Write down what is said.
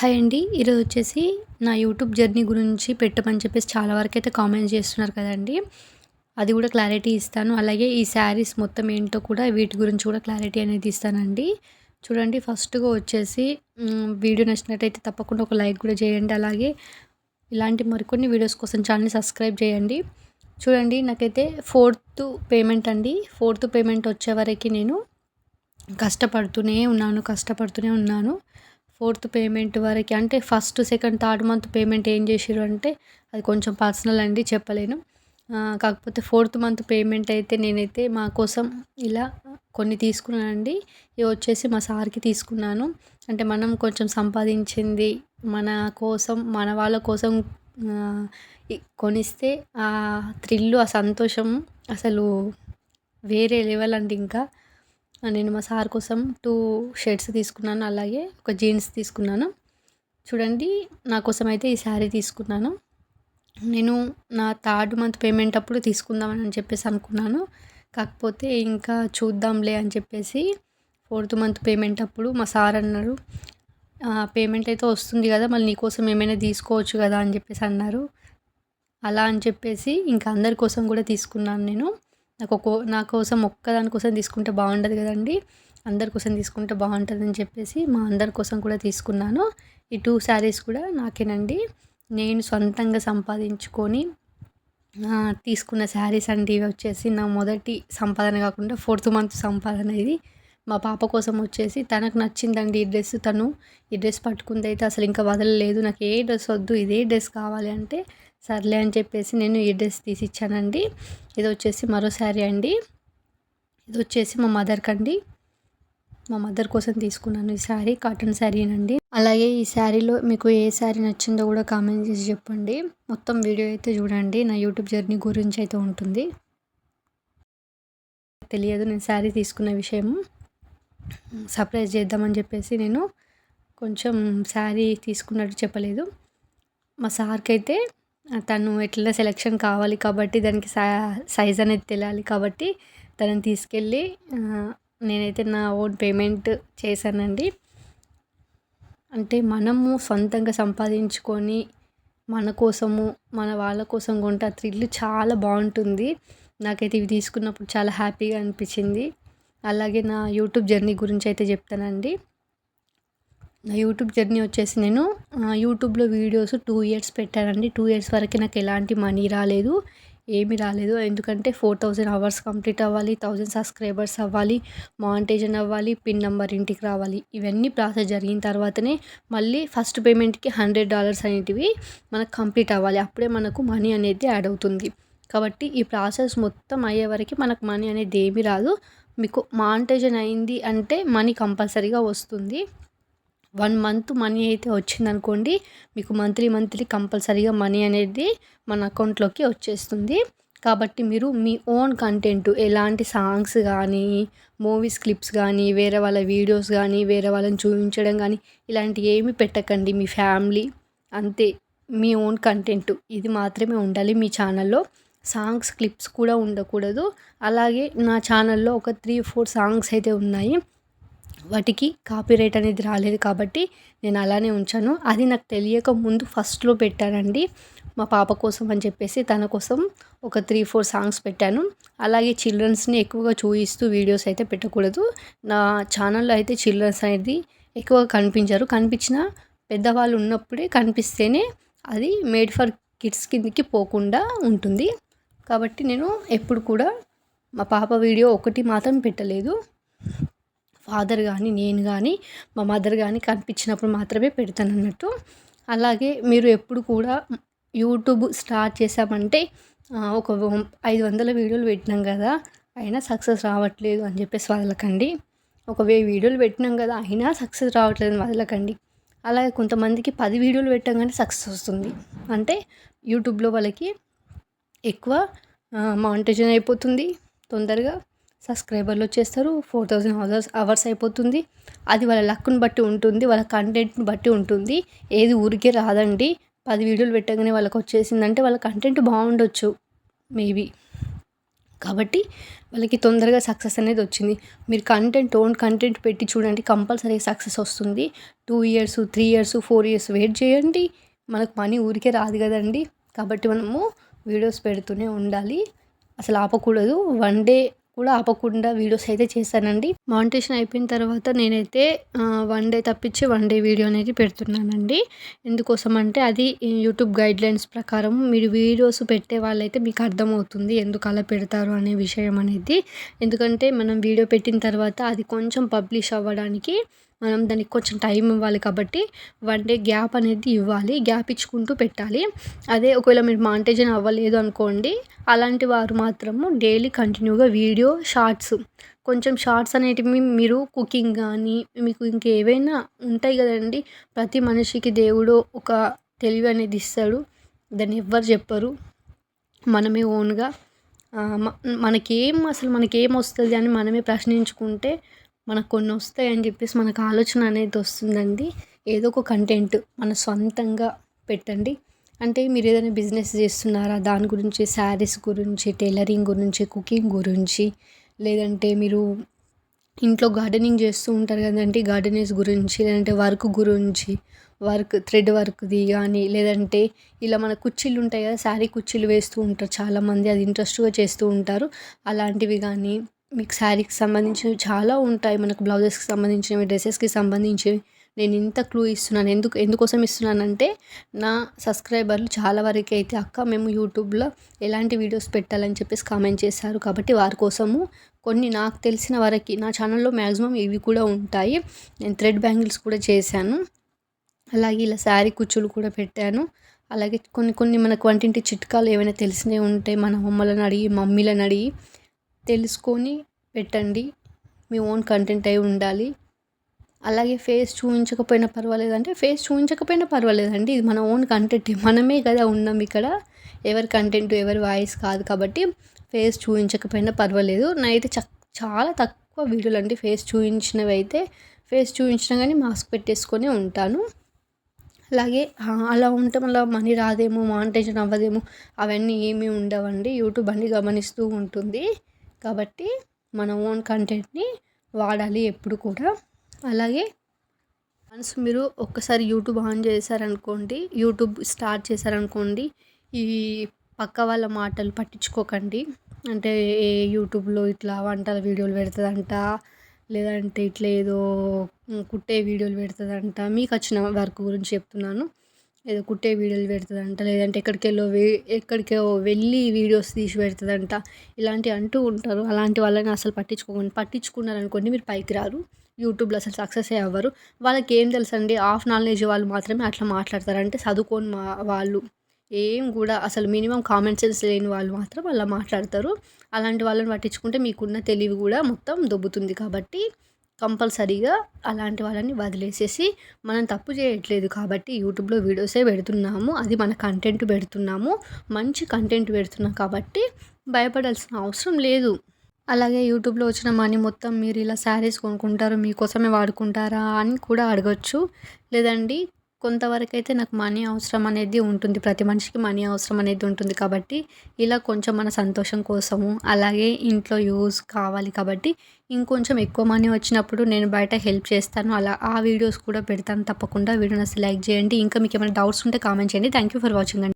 Hi అండి. ఈరోజు వచ్చేసి నా యూట్యూబ్ జర్నీ గురించి పెట్టమని చెప్పేసి చాలా వరకు అయితే కామెంట్ చేస్తున్నారు కదండి. అది కూడా క్లారిటీ ఇస్తాను. అలాగే ఈ శారీస్ మొత్తం ఏంటో కూడా వీటి గురించి కూడా క్లారిటీ అనేది ఇస్తానండి. చూడండి ఫస్ట్గా వచ్చేసి వీడియో నచ్చినట్టయితే తప్పకుండా ఒక లైక్ కూడా చేయండి. అలాగే ఇలాంటి మరికొన్ని వీడియోస్ కోసం ఛానల్ని సబ్స్క్రైబ్ చేయండి. చూడండి నాకైతే ఫోర్త్ పేమెంట్ అండి. ఫోర్త్ పేమెంట్ వచ్చే వరకు నేను కష్టపడుతూనే ఉన్నాను కష్టపడుతూనే ఉన్నాను. ఫోర్త్ పేమెంట్ వరకు అంటే first second third month payment ఏం చేసిర్రు అంటే అది కొంచెం పర్సనల్ అండి చెప్పలేను. కాకపోతే ఫోర్త్ మంత్ పేమెంట్ అయితే నేనైతే మా కోసం ఇలా కొన్ని తీసుకున్నానండి. ఇవి వచ్చేసి మా సార్కి తీసుకున్నాను. అంటే మనం కొంచెం సంపాదించింది మన కోసం మన వాళ్ళ కోసం కొనిస్తే ఆ థ్రిల్లు ఆ సంతోషం అసలు వేరే లెవెల్ అండి ఇంకా. నేను మా సార్ కోసం టూ షర్ట్స్ తీసుకున్నాను అలాగే ఒక జీన్స్ తీసుకున్నాను. చూడండి నా కోసం అయితే ఈ శారీ తీసుకున్నాను. నేను నా థర్డ్ మంత్ పేమెంట్ అప్పుడు తీసుకుందామని చెప్పేసి అనుకున్నాను. కాకపోతే ఇంకా చూద్దాంలే అని చెప్పేసి ఫోర్త్ మంత్ పేమెంట్ అప్పుడు మా సార్ అన్నారు పేమెంట్ అయితే వస్తుంది కదా మళ్ళీ నీకోసం ఏమైనా తీసుకోవచ్చు కదా అని చెప్పేసి అన్నారు. అలా అని చెప్పేసి ఇంకా అందరి కోసం కూడా తీసుకున్నాను నేను. నాకు ఒక్కో నా కోసం ఒక్కదాని కోసం తీసుకుంటే బాగుండదు కదండి. అందరి కోసం తీసుకుంటే బాగుంటుందని చెప్పేసి మా అందరి కోసం కూడా తీసుకున్నాను. ఈ టూ శారీస్ కూడా నాకేనండి. నేను సొంతంగా సంపాదించుకొని తీసుకున్న శారీస్ అండి ఇవి వచ్చేసి నా మొదటి సంపాదన కాకుండా ఫోర్త్ మంత్ సంపాదన ఇది. మా పాప కోసం వచ్చేసి తనకు నచ్చిందండి ఈ డ్రెస్ తను. ఈ డ్రెస్ పట్టుకుంది అయితే అసలు ఇంకా వదలలేదు. నాకు ఏ డ్రెస్ వద్దు ఇదే డ్రెస్ కావాలి అంటే సర్లే అని చెప్పేసి నేను ఈ డ్రెస్ తీసి ఇచ్చానండి ఇది వచ్చేసి మరో శారీ అండి. ఇది వచ్చేసి మా మదర్కి అండి. మా మదర్ కోసం తీసుకున్నాను ఈ శారీ కాటన్ శారీనండి అలాగే ఈ శారీలో మీకు ఏ శారీ నచ్చిందో కూడా కామెంట్ చేసి చెప్పండి. మొత్తం వీడియో అయితే చూడండి. నా యూట్యూబ్ జర్నీ గురించి అయితే ఉంటుంది. తెలియదు నేను శారీ తీసుకున్న విషయం సర్ప్రైజ్ చేద్దామని చెప్పేసి నేను కొంచెం శారీ తీసుకున్నట్టు చెప్పలేదు. మా సార్కి అయితే తను ఎట్లా సెలెక్షన్ కావాలి కాబట్టి దానికి సైజ్ అనేది తెలియాలి కాబట్టి తనని తీసుకెళ్ళి నేనైతే నా ఓన్ పేమెంట్ చేశానండి. అంటే మనము సొంతంగా సంపాదించుకొని మన కోసము మన వాళ్ళ కోసం కొంటే ఆ థ్రిల్ చాలా బాగుంటుంది. నాకైతే ఇవి తీసుకున్నప్పుడు చాలా హ్యాపీగా అనిపించింది. అలాగే నా యూట్యూబ్ జర్నీ గురించి అయితే చెప్తానండి. నా యూట్యూబ్ జర్నీ వచ్చేసి నేను యూట్యూబ్లో వీడియోస్ టూ ఇయర్స్ పెట్టానండి. టూ ఇయర్స్ వరకు నాకు ఎలాంటి మనీ రాలేదు ఏమి రాలేదు. ఎందుకంటే ఫోర్ థౌజండ్ అవర్స్ కంప్లీట్ అవ్వాలి థౌజండ్ సబ్స్క్రైబర్స్ అవ్వాలి మాంటేజన్ అవ్వాలి పిన్ నెంబర్ ఇంటికి రావాలి. ఇవన్నీ ప్రాసెస్ జరిగిన తర్వాతనే మళ్ళీ ఫస్ట్ పేమెంట్కి హండ్రెడ్ డాలర్స్ అనేటివి మనకు కంప్లీట్ అవ్వాలి. అప్పుడే మనకు మనీ అనేది యాడ్ అవుతుంది. కాబట్టి ఈ ప్రాసెస్ మొత్తం అయ్యే వరకు మనకు మనీ అనేది ఏమీ రాదు. మీకు మాంటేజన్ అయింది అంటే మనీ కంపల్సరీగా వస్తుంది. వన్ మంత్ మనీ అయితే వచ్చిందనుకోండి మీకు మంత్లీ మంత్లీ కంపల్సరీగా మనీ అనేది మన అకౌంట్లోకి వచ్చేస్తుంది. కాబట్టి మీరు మీ ఓన్ కంటెంట్ ఎలాంటి సాంగ్స్ కానీ మూవీస్ క్లిప్స్ కానీ వేరే వాళ్ళ వీడియోస్ కానీ వేరే వాళ్ళని చూపించడం కానీ ఇలాంటి ఏమి పెట్టకండి. మీ ఫ్యామిలీ అంతే మీ ఓన్ కంటెంట్. ఇది మాత్రమే ఉండాలి మీ ఛానల్లో. సాంగ్స్ క్లిప్స్ కూడా ఉండకూడదు. అలాగే నా ఛానల్లో ఒక త్రీ ఫోర్ సాంగ్స్ అయితే ఉన్నాయి. వాటికి కాపీరైట్ అనేది రాలేదు కాబట్టి నేను అలానే ఉంచాను. అది నాకు తెలియక ముందు ఫస్ట్లో పెట్టానండి. మా పాప కోసం అని చెప్పేసి తన కోసం ఒక త్రీ ఫోర్ సాంగ్స్ పెట్టాను. అలాగే చిల్డ్రన్స్ని ఎక్కువగా చూపిస్తూ వీడియోస్ అయితే పెట్టకూడదు. నా ఛానల్లో అయితే చిల్డ్రన్స్ అనేది ఎక్కువగా కనిపించరు. కనిపించిన పెద్దవాళ్ళు ఉన్నప్పుడే కనిపిస్తేనే అది మేడ్ ఫర్ కిడ్స్ కిందకి పోకుండా ఉంటుంది. కాబట్టి నేను ఎప్పుడు కూడా మా పాప వీడియో ఒకటి మాత్రం పెట్టలేదు. ఫాదర్ కానీ నేను కానీ మా మదర్ కానీ కనిపించినప్పుడు మాత్రమే పెడతాను అన్నట్టు అలాగే మీరు ఎప్పుడు కూడా యూట్యూబ్ స్టార్ట్ చేసామంటే ఒక ఐదు వందల వీడియోలు పెట్టినాం కదా అయినా సక్సెస్ రావట్లేదు అని చెప్పేసి వదలకండి. ఒక వెయ్యి వీడియోలు పెట్టినాం కదా అయినా సక్సెస్ రావట్లేదు అని వదలకండి. అలాగే కొంతమందికి పది వీడియోలు పెట్టగానే సక్సెస్ వస్తుంది. అంటే యూట్యూబ్లో వాళ్ళకి ఎక్కువ మానిటైజన్ అయిపోతుంది తొందరగా. సబ్స్క్రైబర్లు వచ్చేస్తారు. ఫోర్ థౌజండ్ అవర్స్ అవర్స్ అయిపోతుంది. అది వాళ్ళ లక్ను బట్టి ఉంటుంది. వాళ్ళ కంటెంట్ని బట్టి ఉంటుంది. ఏది ఊరికే రాదండి. పది వీడియోలు పెట్టగానే వాళ్ళకి వచ్చేసిందంటే వాళ్ళ కంటెంట్ బాగుండొచ్చు. మేబీ. కాబట్టి వాళ్ళకి తొందరగా సక్సెస్ అనేది వచ్చింది. మీరు కంటెంట్ ఓన్ కంటెంట్ పెట్టి చూడండి. కంపల్సరీ సక్సెస్ వస్తుంది. Two years three years four years wait చేయండి. మనకు మనీ ఊరికే రాదు కదండి. కాబట్టి మనము వీడియోస్ పెడుతూనే ఉండాలి. అసలు ఆపకూడదు. వన్ డే కూడా ఆపకుండా వీడియోస్ అయితే చేశానండి. మానిటేషన్ అయిపోయిన తర్వాత నేనైతే వన్ డే తప్పించి వన్ డే వీడియో అనేది పెడుతున్నానండి. ఎందుకోసం అంటే అది యూట్యూబ్ గైడ్లైన్స్ ప్రకారం మీరు వీడియోస్ పెట్టే వాళ్ళైతే మీకు అర్థమవుతుంది ఎందుకు అలా పెడతారు అనే విషయం అనేది. ఎందుకంటే మనం వీడియో పెట్టిన తర్వాత అది కొంచెం పబ్లిష్ అవ్వడానికి మనం దానికి కొంచెం టైం ఇవ్వాలి కాబట్టి వన్ డే గ్యాప్ అనేది ఇవ్వాలి. గ్యాప్ ఇచ్చుకుంటూ పెట్టాలి. అదే ఒకవేళ మీరు మాంటేజన్ అవ్వలేదు అనుకోండి అలాంటి వారు మాత్రము డైలీ కంటిన్యూగా వీడియో షార్ట్స్ కొంచెం షార్ట్స్ అనేటివి మీరు కుకింగ్ కానీ మీకు ఇంకేవైనా ఉంటాయి కదండి. ప్రతి మనిషికి దేవుడు ఒక తెలివి అనేది ఇస్తాడు. దాన్ని ఎవ్వరు చెప్పరు. మనమే ఓన్గా మనకేం అసలు మనకేం వస్తుంది అని మనమే ప్రశ్నించుకుంటే మనకు కొన్ని వస్తాయి అని చెప్పేసి మనకు ఆలోచన అనేది వస్తుందండి. ఏదో ఒక కంటెంట్ మన సొంతంగా పెట్టండి. అంటే మీరు ఏదైనా బిజినెస్ చేస్తున్నారా? దాని గురించి శారీస్ గురించి టైలరింగ్ గురించి కుకింగ్ గురించి లేదంటే మీరు ఇంట్లో గార్డెనింగ్ చేస్తూ ఉంటారు కదండి. గార్డెనింగ్స్ గురించి లేదంటే వర్క్ గురించి వర్క్ థ్రెడ్ వర్క్ది కానీ లేదంటే ఇలా మన కుర్చీలు ఉంటాయి కదా శారీ కుర్చీలు వేస్తూ ఉంటారు. చాలామంది అది ఇంట్రెస్ట్గా చేస్తూ ఉంటారు. అలాంటివి కానీ మీకు శారీకి సంబంధించినవి చాలా ఉంటాయి. మనకు బ్లౌజెస్కి సంబంధించినవి డ్రెస్సెస్కి సంబంధించినవి. నేను ఇంత క్లూ ఇస్తున్నాను. ఎందుకు ఎందుకోసం ఇస్తున్నానంటే నా సబ్స్క్రైబర్లు చాలా వరకు అయితే అక్క మేము యూట్యూబ్లో ఎలాంటి వీడియోస్ పెట్టాలని చెప్పేసి కామెంట్ చేశారు. కాబట్టి వారి కోసము కొన్ని నాకు తెలిసిన వరకు నా ఛానల్లో మ్యాక్సిమం ఇవి కూడా ఉంటాయి. నేను థ్రెడ్ బ్యాంగిల్స్ కూడా చేశాను. అలాగే ఇలా శారీ కుచ్చులు కూడా పెట్టాను. అలాగే కొన్ని కొన్ని మనకు వంటింటి చిట్కాలు ఏమైనా తెలిసినవి ఉంటే మన అమ్మలను అడిగి మమ్మీలను అడిగి తెలుసుకొని పెట్టండి. మీ ఓన్ కంటెంట్ అయి ఉండాలి. అలాగే ఫేస్ చూపించకపోయినా పర్వాలేదు అంటే ఫేస్ చూపించకపోయినా పర్వాలేదండి. ఇది మన ఓన్ కంటెంట్. మనమే కదా ఉన్నాం ఇక్కడ. ఎవరి కంటెంట్ ఎవరి వాయిస్ కాదు కాబట్టి ఫేస్ చూపించకపోయినా పర్వాలేదు. నైతే చ చాలా తక్కువ వీడియోలు అండి ఫేస్ చూపించినవి అయితే ఫేస్ చూపించినా కానీ మాస్క్ పెట్టేసుకొని ఉంటాను. అలాగే అలా ఉంటే మళ్ళీ మనీ రాదేమో మానిటైజేషన్ అవ్వదేమో అవన్నీ ఏమీ ఉండవండి. యూట్యూబ్ అన్ని గమనిస్తూ ఉంటుంది. కాబట్టి మన ఓన్ కంటెంట్ని వాడాలి ఎప్పుడు కూడా. అలాగే వన్స్ మీరు ఒక్కసారి యూట్యూబ్ ఆన్ చేశారనుకోండి యూట్యూబ్ స్టార్ట్ చేశారనుకోండి ఈ పక్క వాళ్ళ మాటలు పట్టించుకోకండి. అంటే ఏ యూట్యూబ్లో ఇట్లా వంటల వీడియోలు పెడుతుందంట లేదంటే ఇట్లా ఏదో కుట్టే వీడియోలు పెడుతుందంట మీకు వచ్చిన వర్క్ గురించి చెప్తున్నాను. ఏదో కుట్టే వీడియోలు పెడుతుందంట లేదంటే ఎక్కడికెళ్ళో ఎక్కడికో వెళ్ళి వీడియోస్ తీసి పెడుతుందంట. ఇలాంటివి అంటూ ఉంటారు. అలాంటి వాళ్ళని అసలు పట్టించుకోకండి పట్టించుకున్నారనుకోండి మీరు పైకి రారు. యూట్యూబ్లో అసలు సక్సెస్ అవ్వరు. వాళ్ళకి ఏం తెలుసండి? హాఫ్ నాలెడ్జ్ వాళ్ళు మాత్రమే అట్లా మాట్లాడతారు. అంటే చదువుకోని మా వాళ్ళు ఏం కూడా అసలు మినిమం కామన్ సెన్స్ లేని వాళ్ళు మాత్రం అలా మాట్లాడతారు. అలాంటి వాళ్ళని పట్టించుకుంటే మీకున్న తెలివి కూడా మొత్తం దొబ్బుతుంది కాబట్టి కంపల్సరీగా అలాంటి వాళ్ళని వదిలేసేసి మనం తప్పు చేయట్లేదు కాబట్టి యూట్యూబ్లో వీడియోసే పెడుతున్నాము. అది మన కంటెంట్ పెడుతున్నాము. మంచి కంటెంట్ పెడుతున్నాం కాబట్టి భయపడాల్సిన అవసరం లేదు. అలాగే యూట్యూబ్లో వచ్చిన మనీ మొత్తం మీరు ఇలా శారీస్ కొనుక్కుంటారు మీకోసమే వాడుకుంటారా అని కూడా అడగచ్చు. లేదండి కొంతవరకు అయితే నాకు మనీ అవసరం అనేది ఉంటుంది. ప్రతి మనిషికి మనీ అవసరం అనేది ఉంటుంది. కాబట్టి ఇలా కొంచెం మన సంతోషం కోసము అలాగే ఇంట్లో యూస్ కావాలి కాబట్టి ఇంకొంచెం ఎక్కువ మనీ వచ్చినప్పుడు నేను బయట హెల్ప్ చేస్తాను. అలా ఆ వీడియోస్ కూడా పెడతాను తప్పకుండా. వీడియోని అసలు లైక్ చేయండి. ఇంకా మీకు ఏమైనా డౌట్స్ ఉంటే కామెంట్ చేయండి. థ్యాంక్ యూ ఫర్ వాచింగ్ అండి.